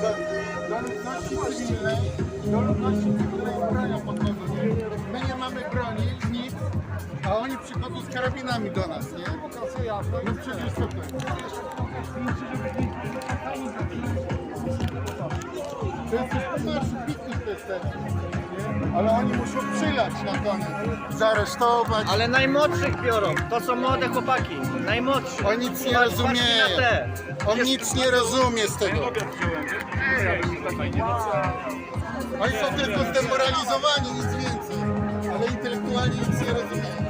do, ludności cywilnej, do ludności cywilnej z bronią podchodzą? My nie mamy broni, nic, a oni przychodzą z karabinami do nas, nie? No przecież to? To jest już po marszu piknik to jest ten? Ale oni muszą przylać na koniec, zaresztować. Ale najmłodszych biorą, to są młode chłopaki, najmłodsi. On nic nie Patrz- rozumie. patrzcie na te. On nic nie rozumie z tego. Oni są tylko zdemoralizowani, nic więcej. Ale intelektualnie nic nie rozumieją.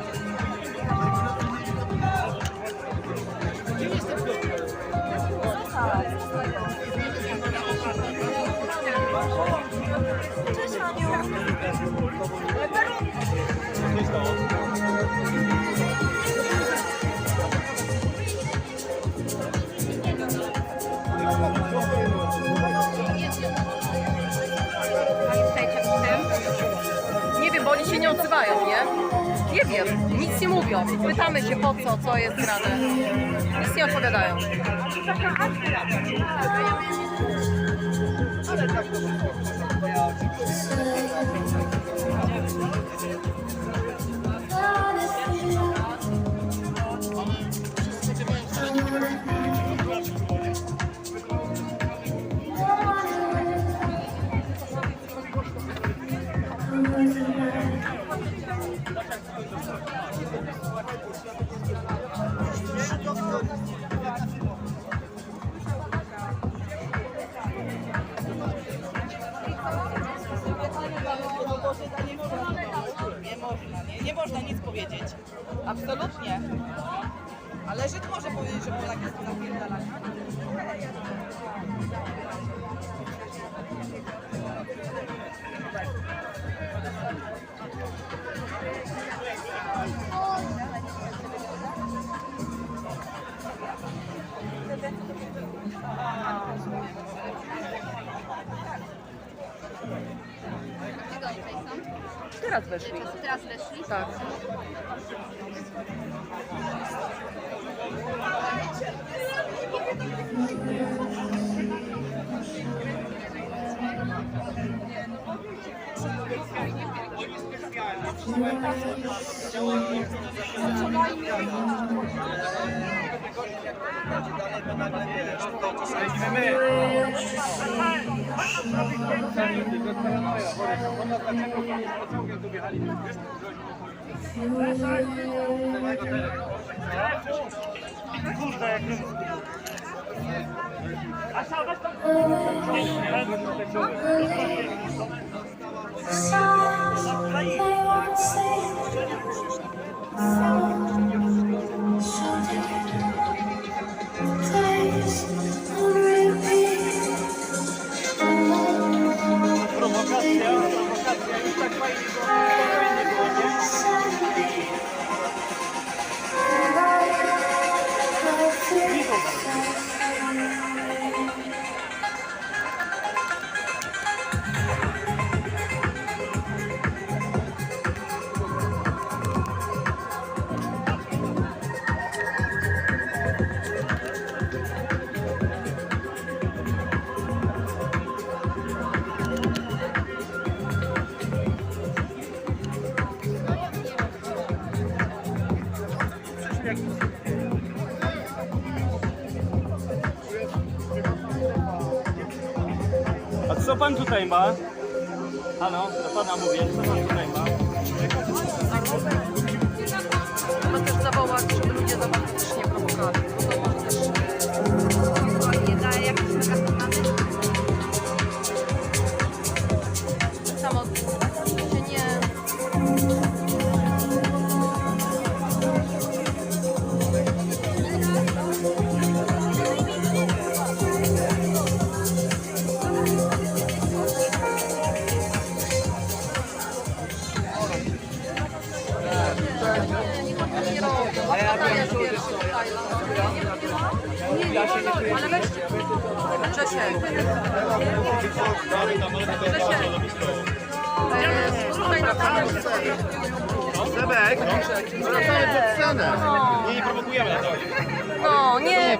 Nie wiem, bo oni się nie odzywają, nie? Nie wiem, nic nie mówią. Pytamy się po co, co jest grane. Nic nie odpowiadają. Nie Teraz weszli. Teraz weszli. Tak. Kurde, jak Something I want to say. Co pan tutaj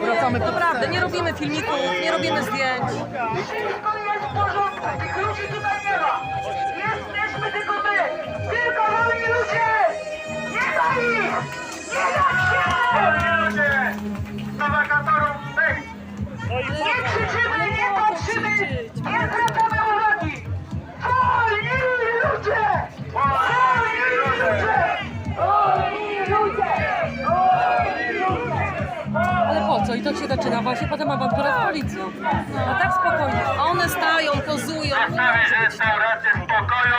Nie, nie, wracamy pod naprawdę, nie robimy filmików, nie robimy zdjęć. Wszystko jest w porządku, tych ludzi tutaj nie ma. Jesteśmy tylko my, tylko wolni ludzie. Nie da ich, nie da się. Nie krzyczymy, nie patrzymy, nie się zaczyna właśnie potem awantura z policją. A tak spokojnie. A one stają, pozują. Zostawić restaurację w pokoju.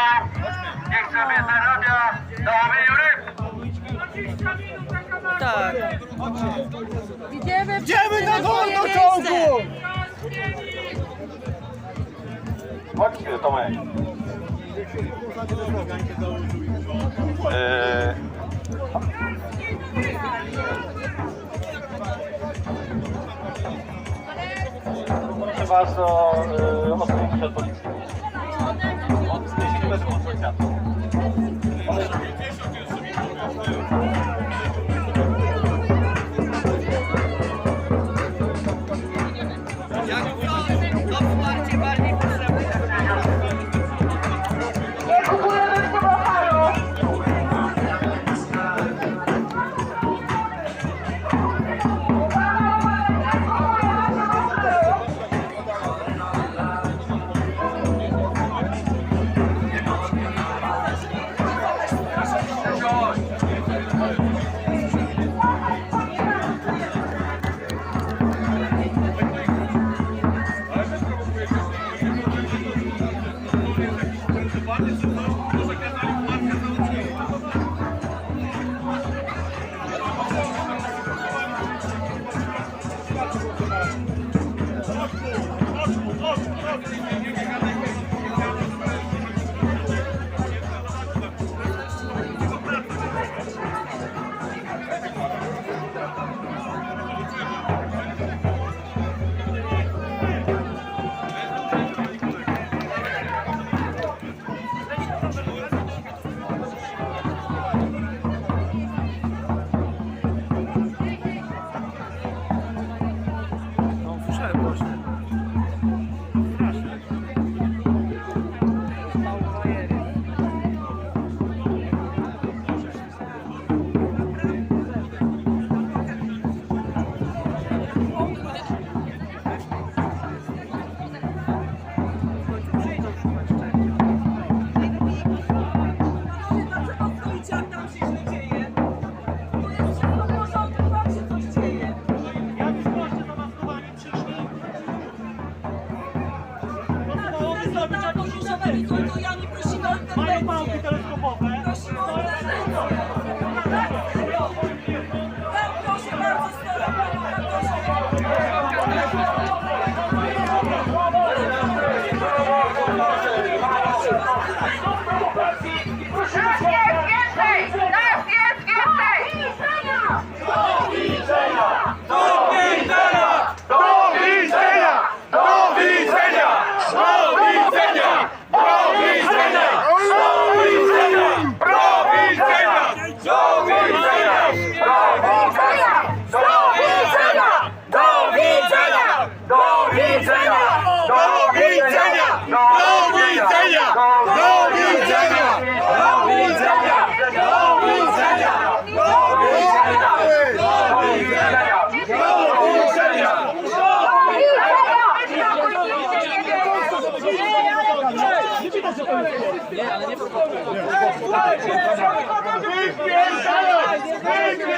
Niech sobie zarabia na łowieniu ryb. Tak. Idziemy, Idziemy na wolnociągu! Chodźcie, Tomek. Eee, Was o odstąpienie od policji. Od 10 metrów od.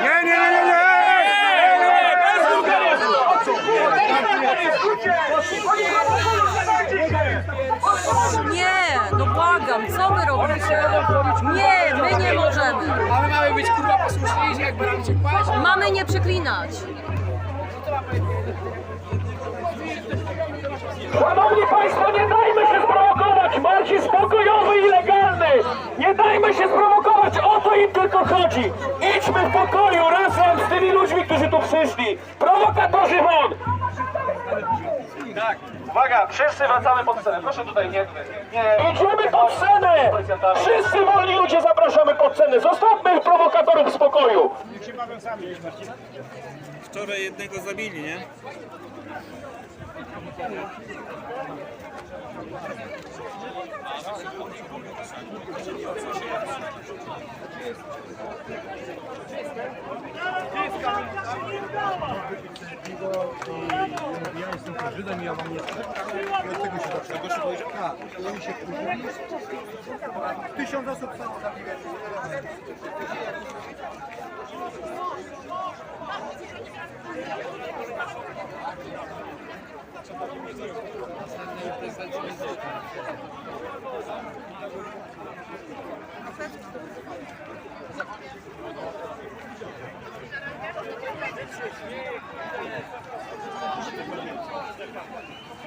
Nie, nie, nie, nie, nie! Nie, no błagam, co wy robicie? Nie, my nie możemy. Ale mamy być kurwa posłuszniejsi jak baranicie kłaść? Mamy nie przeklinać. Szanowni Państwo, nie dajmy się sprowokować! Marsz jest pokojowy i legalny! Nie dajmy się sprowokować! O to im tylko chodzi! Idźmy w pokoju razem z tymi ludźmi, którzy tu przyszli! Prowokatorzy won! Tak. Uwaga, wszyscy wracamy pod scenę. Proszę tutaj nie... nie Idziemy pod scenę! Wszyscy wolni ludzie zapraszamy pod scenę. Zostawmy prowokatorów w spokoju. Wczoraj jednego zabili, nie? Ja jestem Żydem i ja wam nie. I od tego się. Tysiąc osób stało pokojowo i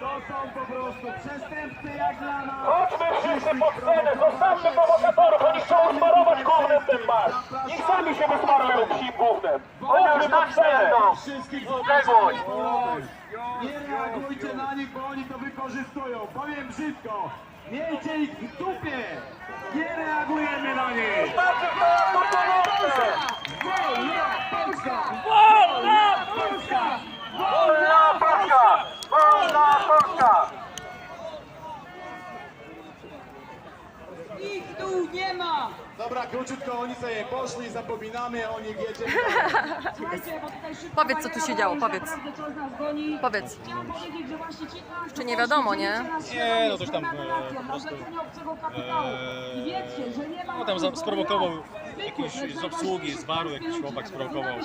To są po prostu przestępcy jak dla nas. Chodźmy wszyscy pod scenę, zostawmy prowokatorów, oni chcą usmarować gównem ten bar. Niech sami się wysmarują psim gównem. Chodźmy pod scenę. Wszystkich zdeguj. Nie reagujcie na nich, bo oni to wykorzystują. Powiem brzydko. Miejcie ich w dupie. Nie reagujemy na nich. Wolna Polska! Wolna Polska! Wolna Polska! Wolna Polska! Ich tu nie ma! Dobra, króciutko oni sobie poszli, zapominamy o nich, jedziemy. Powiedz, co tu się działo, powiedz. Powiedz. Czy nie wiadomo, nie? Nie, no coś tam e, po prostu. E, no tam za- sprowokował jakiś z obsługi, z baru, jakiś chłopak sprowokował. E,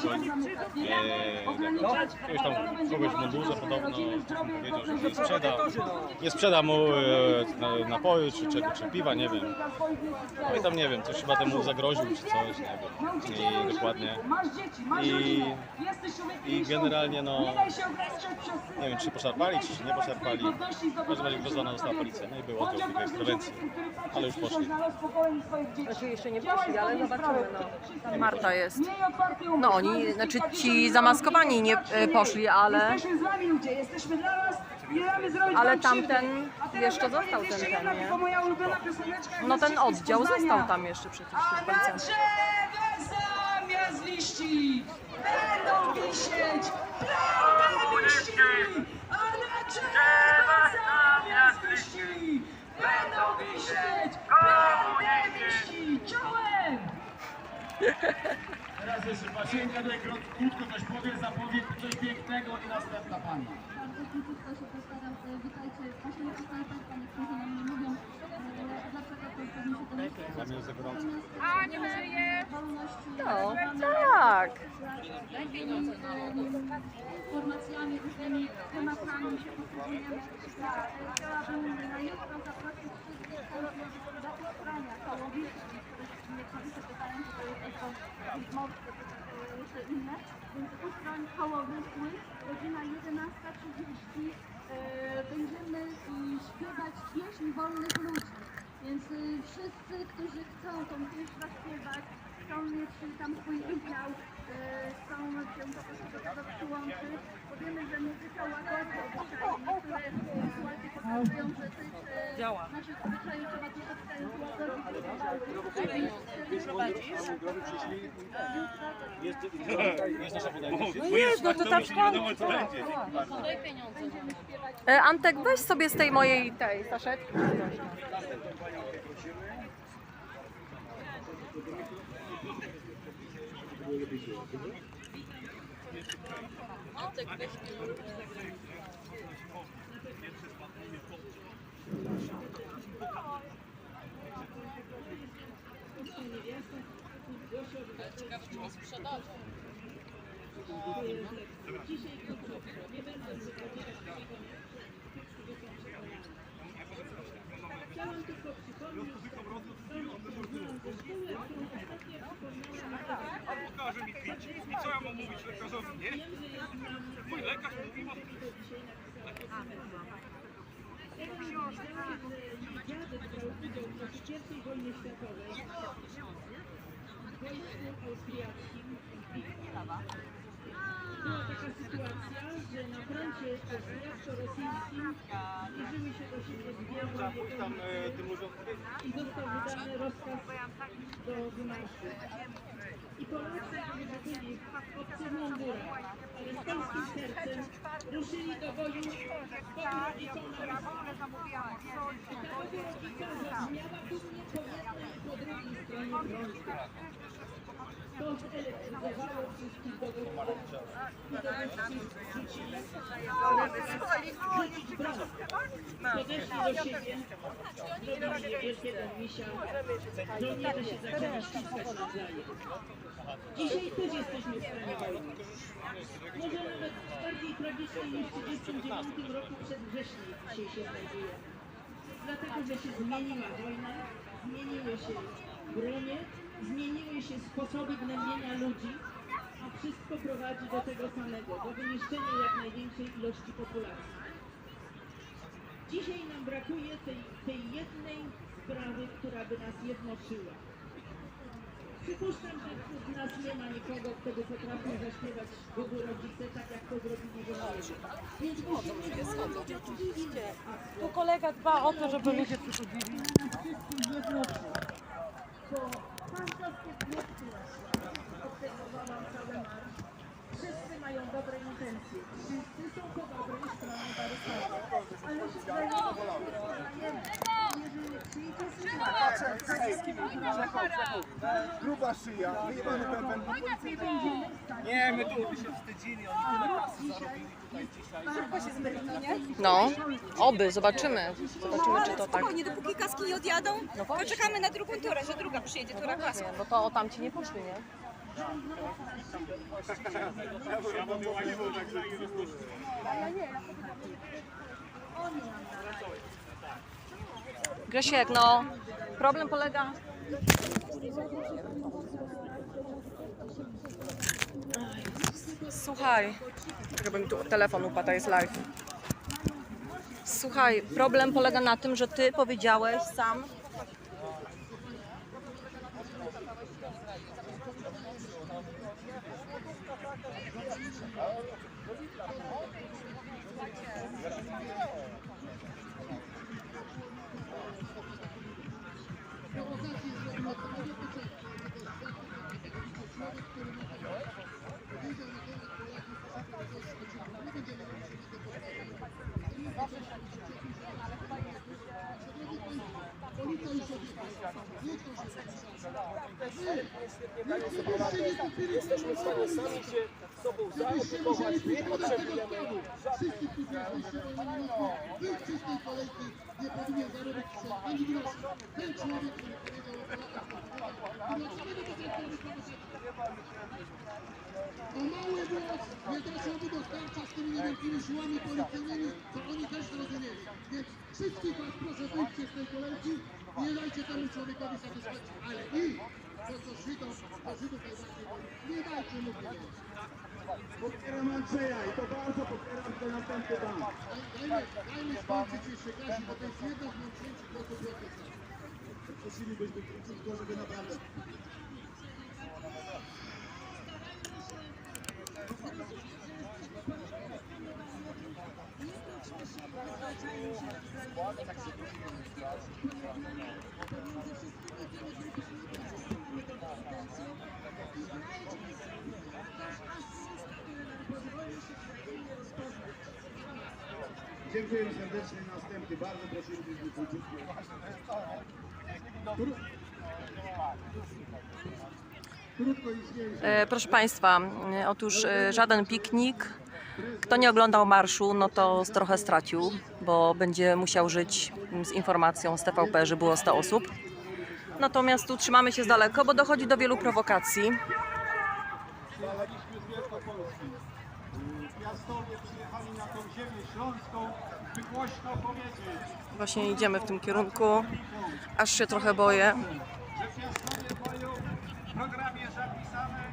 kogoś tam, kogoś w mundurze podobno powiedział, że nie sprzeda, nie sprzeda mu e, na- napoju czy, czy, piwa, nie wiem. No i tam nie wiem, coś chyba temu zagroził czy coś, nie wiem. I dokładnie. I, i generalnie no, nie wiem czy się poszarpali, czy się nie poszarpali. W każdym razie wezwana została policja, no i było to kilka interwencji, ale już poszli. Znaczy jeszcze nie poszli, ale zobaczymy. Marta jest. No oni, znaczy ci zamaskowani nie e, poszli, ale, ale tamten jeszcze został ten, ten, nie? No ten oddział został tam jeszcze przecież tych policjantów. zamiast liści będą wisieć komuniści! A na drzewie zamiast liści będą wisieć komuniści! Czołem! Teraz jeszcze Pasieńka kró- krótko coś powie, zapowie coś pięknego i następna pani. Bardzo króciutko się postaram. E, Witajcie. Właśnie nie poznaję Państwa, niektórzy nam nie mówią, e, dlaczego to pewnie się to nie Dla mnie jest za gorąco. A, nie żyje! Wolności. No, tak. Informacjami, różnymi tematami się posługujemy. Chciałabym na jutro zaprosić wszystkich chętnych do kołowiczki, których niektórzy pytają, czy to jest morskie, czy inne. Więc ustroń kołowy, Słysz, godzina 11.30 e, będziemy y, śpiewać pieśń wolnych ludzi. Więc y, wszyscy, którzy chcą tą pieśń zaśpiewać, chcą mieć tam swój udział, y, chcą się po prostu do tego przyłączyć, bo wiemy, że muzyka łagodzi obyczaje. Niektóre sytuacje pokazują, że tych y, naszych obyczajów trzeba troszeczkę łagodzić. Jest nasza podajność. No jest, no to tam E, Antek, weź sobie z tej mojej tej saszetki. Ciekawe, czy to sprzedają. Dzisiaj nie będę nie? Mój lekarz mówi, ma dziadek udział w czasie I wojny światowej w wojsku austriackim. Była taka sytuacja, że na froncie austriacko-rosyjskim zbliżyły się do siebie dwie wojny e, i został wydany rozkaz do wymarszu. I Polacy, byli w obcych mundurach, ale z polskim sercem, ruszyli do boju z rodzicą I ta rodzica zabrzmiała dumnie po jednej i po drugiej stronie. Podeszli do siebie. Dzisiaj też jesteśmy w stanie wojny. Może nawet bardziej tragicznej niż w 1939 roku przed wrześniem dzisiaj się znajdujemy. Dlatego, że się zmieniła wojna, zmieniły się bronie, zmieniły się sposoby gnębienia ludzi, a wszystko prowadzi do tego samego, do wyniszczenia jak największej ilości populacji. Dzisiaj nam brakuje tej, tej jednej sprawy, która by nas jednoczyła. Przypuszczam, że wśród nas nie ma nikogo, kto by potrafił zaśpiewać Bogu rodzice tak, jak to zrobili Żołnierze. Więc musimy schodzić oczywiście. Tu kolega dba o to, żeby ludzie przychodzili. wszystkich. Wszyscy mają dobre intencje. Wszyscy są po dobrej stronie barykady. Ale się wzajemnie Gruba szyja, wyjebany. Nie, my tu by się wstydzili, oni tyle kasy zarobili tutaj dzisiaj. No, oby, zobaczymy. Zobaczymy, czy to tak. Spokojnie, dopóki kaski nie odjadą, poczekamy na drugą turę, że druga przyjedzie, tura klasy. No to o tamci nie poszli, nie? Grzesiek, no. Problem polega... Słuchaj, żeby mi tu telefon upadł, jest live. Słuchaj, problem polega na tym, że ty powiedziałeś sam, Jesteśmy w stanie sami się sobą zaopiekować, nie potrzebujemy O mały głos nie doszłoby do starcia z tymi niewielkimi siłami policyjnymi, co oni też zrozumieli. Więc wszystkich was proszę wyjdźcie z tej kolejki, nie dajcie temu człowiekowi satysfakcji. Ale i to co Żydom, to Żydów najbardziej boli, nie dajcie mu tego. Popieram Andrzeja i to bardzo popieram to następny dan. Dajmy, dajmy skończyć jeszcze Kasi, bo to jest jedno z najmniejszych głosów w Polsce. Prosilibyśmy króciutko, żeby naprawdę... Dziękujemy serdecznie. Następny. Bardzo prosilibyśmy króciutko. Krótko i zwięźle. E, Proszę Państwa, e, otóż e, żaden piknik. Kto nie oglądał marszu, no to trochę stracił, bo będzie musiał żyć z informacją z TVP, że było 100 osób. Natomiast tu trzymamy się z daleko, bo dochodzi do wielu prowokacji. Piastowie przyjechali na tą ziemię śląską, by głośno powiedzieć, Właśnie idziemy w tym kierunku. Aż się trochę boję. że piastowie mają w programie zapisane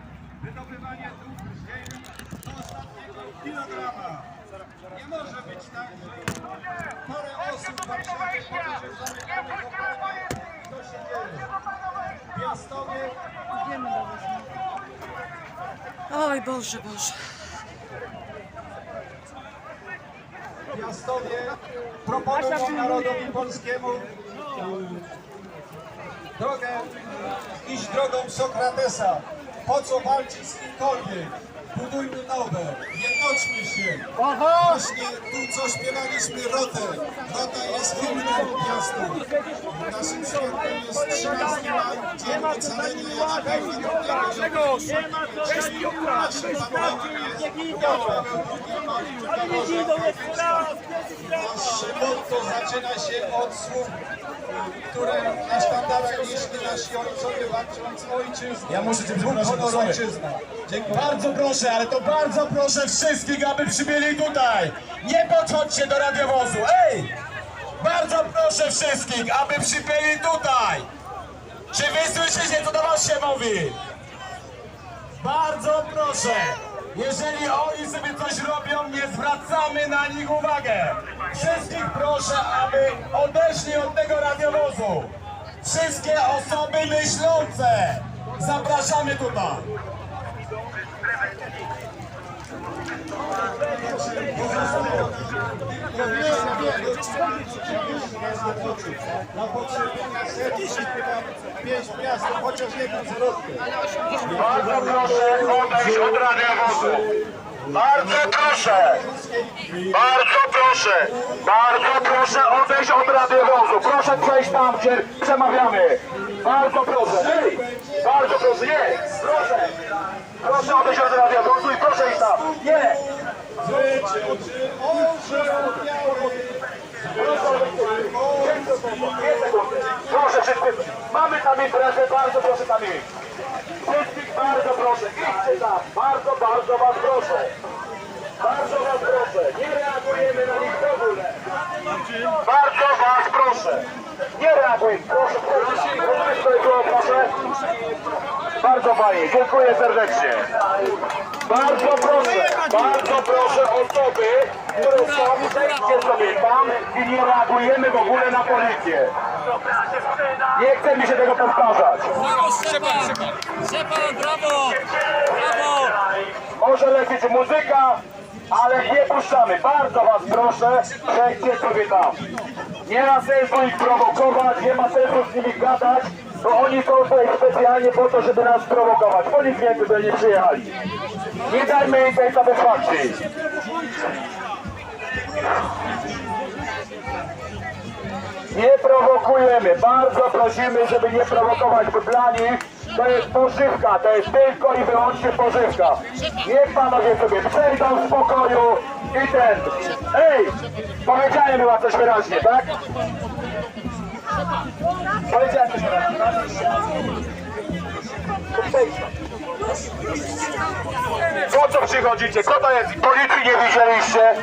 wydobywanie dóbr z ziemi do ostatniego kilograma. Nie może być tak, że parę osób w Warszawie. To się dzieje. Piastowie Oj Boże, Boże. Piastowie proponują narodowi polskiemu y, drogę, iść drogą Sokratesa. Po co walczyć z kimkolwiek? Budujmy nowe, jednoczmy się. Właśnie tu co śpiewaliśmy Rotę. Rota jest hymnem miastu. Naszym świętem jest 13 maj, dzień ocalenia Jana Pawła II. Naszym panowaniem jest Nasze motto zaczyna się od słów, które na sztandarach nieśli nasi ojcowie walcząc ojczyznę. Ja muszę cię honor ojczyzna. Dziękuję. Bardzo proszę, ale to bardzo proszę wszystkich, aby przybyli tutaj. Nie podchodźcie do radiowozu. Ej! Bardzo proszę wszystkich, aby przybyli tutaj. Czy wy słyszycie, co do was się mówi? Bardzo proszę. Jeżeli oni sobie coś robią, nie zwracamy na nich uwagę. Wszystkich proszę, aby odeszli od tego radiowozu. Wszystkie osoby myślące. Zapraszamy tutaj. Bardzo proszę odejść od radiowozu. Bardzo proszę. Bardzo proszę. Bardzo proszę odejść od radiowozu. Proszę przejść tam, gdzie przemawiamy. Bardzo proszę. Bardzo proszę. Nie. Proszę. Proszę odejść od radiowozu i proszę iść tam. Nie. Proszę wszystkich. Mamy tam imprezę, bardzo proszę tam iść. Wszystkich bardzo proszę, idźcie tam. Bardzo, bardzo was proszę. Bardzo was proszę. Nie reagujemy na nich w ogóle. Bardzo was proszę. Nie reagujemy. Proszę, proszę. Było, proszę. Bardzo fajnie. Dziękuję serdecznie. Bardzo proszę, bardzo proszę osoby, które są, przejdźcie sobie tam i nie reagujemy w ogóle na policję. Nie chce mi się tego powtarzać. Może lecieć muzyka, ale nie puszczamy. Bardzo was proszę, przejdźcie sobie tam. Nie ma sensu ich prowokować, nie ma sensu z nimi gadać, bo oni są tutaj specjalnie po to, żeby nas prowokować. Po nic więcej tutaj nie przyjechali. Nie dajmy im tej satysfakcji. Nie prowokujemy, bardzo prosimy, żeby nie prowokować, bo dla nich to jest pożywka, to jest tylko i wyłącznie pożywka. Niech panowie sobie przejdą w spokoju i ten. Ej, powiedziałem chyba coś wyraźnie, tak? Po co przychodzicie? Co to jest? Policji nie widzieliście?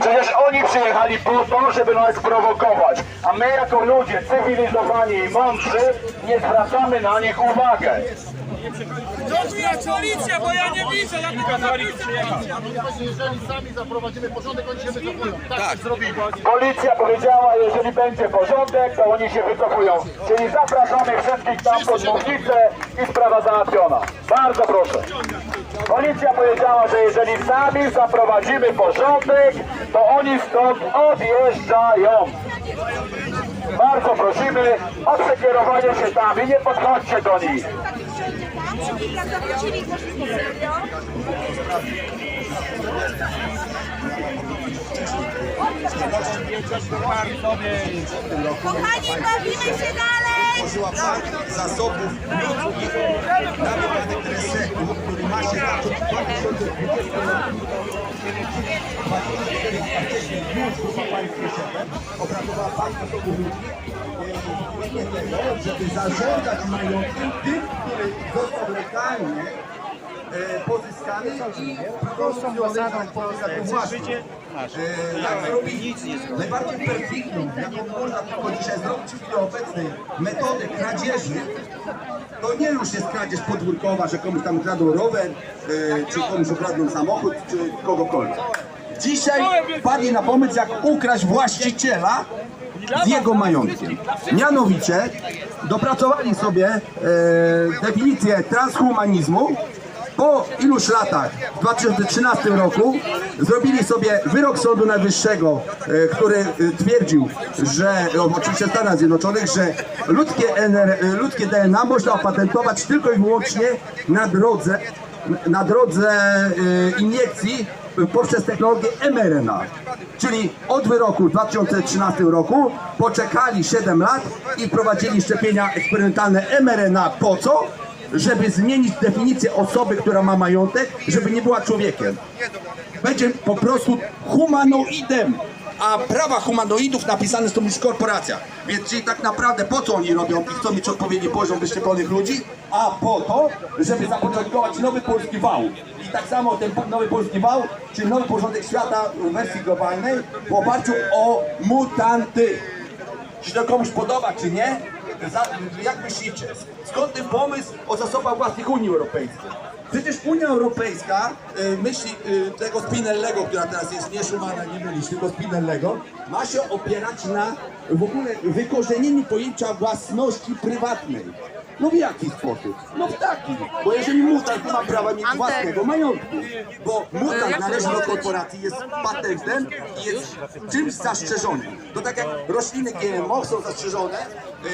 Przecież oni przyjechali po to, żeby nas prowokować. A my jako ludzie cywilizowani i mądrzy nie zwracamy na nich uwagę. Policja, bo ja nie widzę, jak Jeżeli sami zaprowadzimy porządek, oni się wycofują. Tak, zrobimy. Policja powiedziała, jeżeli będzie porządek, to oni się wycofują. Czyli zapraszamy wszystkich tam pod mównicę i sprawa załatwiona. Bardzo proszę. Policja powiedziała, że jeżeli sami zaprowadzimy porządek, to oni stąd odjeżdżają. Bardzo prosimy o przekierowanie się tam i nie podchodźcie do nich. Kochani, bawimy się dalej! Użyła bank zasobów ludzkich na wypadek resetu, który ma się zacząć w 2020 roku. Opracowała bank zasobów ludzkich e, tego, żeby zażądać majątkiem tym, który został legalnie e, pozyskany i propozycjony taką własność. E, Jak zrobić najbardziej perfidną, jaką można tylko dzisiaj zrobić w chwili obecnej, metodę kradzieży, to nie już jest kradzież podwórkowa, że komuś tam kradną rower, e, czy komuś ukradną samochód, czy kogokolwiek. Dzisiaj padli na pomysł, jak ukraść właściciela z jego majątkiem. Mianowicie dopracowali sobie e, definicję transhumanizmu. Po iluś latach, w 2013 roku, zrobili sobie wyrok Sądu Najwyższego, e, który e, twierdził, że, o, oczywiście w Stanach Zjednoczonych, że ludzkie, NR, e, ludzkie DNA można opatentować tylko i wyłącznie na drodze, na drodze e, iniekcji poprzez technologię mRNA. Czyli od wyroku w 2013 roku poczekali 7 lat i wprowadzili szczepienia eksperymentalne mRNA. Po co? Żeby zmienić definicję osoby, która ma majątek, żeby nie była człowiekiem. Będzie po prostu humanoidem. A prawa humanoidów napisane są już w korporacjach. Więc czyli tak naprawdę po co oni robią i chcą mieć odpowiedni poziom wyszczepionych ludzi? A po to, żeby zapoczątkować nowy polski wał. I tak samo ten nowy polski wał, czyli nowy porządek świata w wersji globalnej w oparciu o mutanty. Czy to komuś podoba, czy nie? Jak myślicie? Skąd ten pomysł o zasobach własnych Unii Europejskiej? Przecież Unia Europejska y, myśli y, tego Spinellego, która teraz jest nie Schumana, nie mylić, tylko Spinellego, ma się opierać na w ogóle wykorzenieniu pojęcia własności prywatnej. No w jaki sposób? No w taki, bo jeżeli mutant nie ma prawa mieć własnego majątku, bo mutant należy do korporacji, jest patentem i jest czymś zastrzeżonym. To tak jak rośliny GMO są zastrzeżone yy,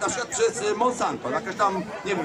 na przykład przez Monsanto, jakaś tam, nie wiem,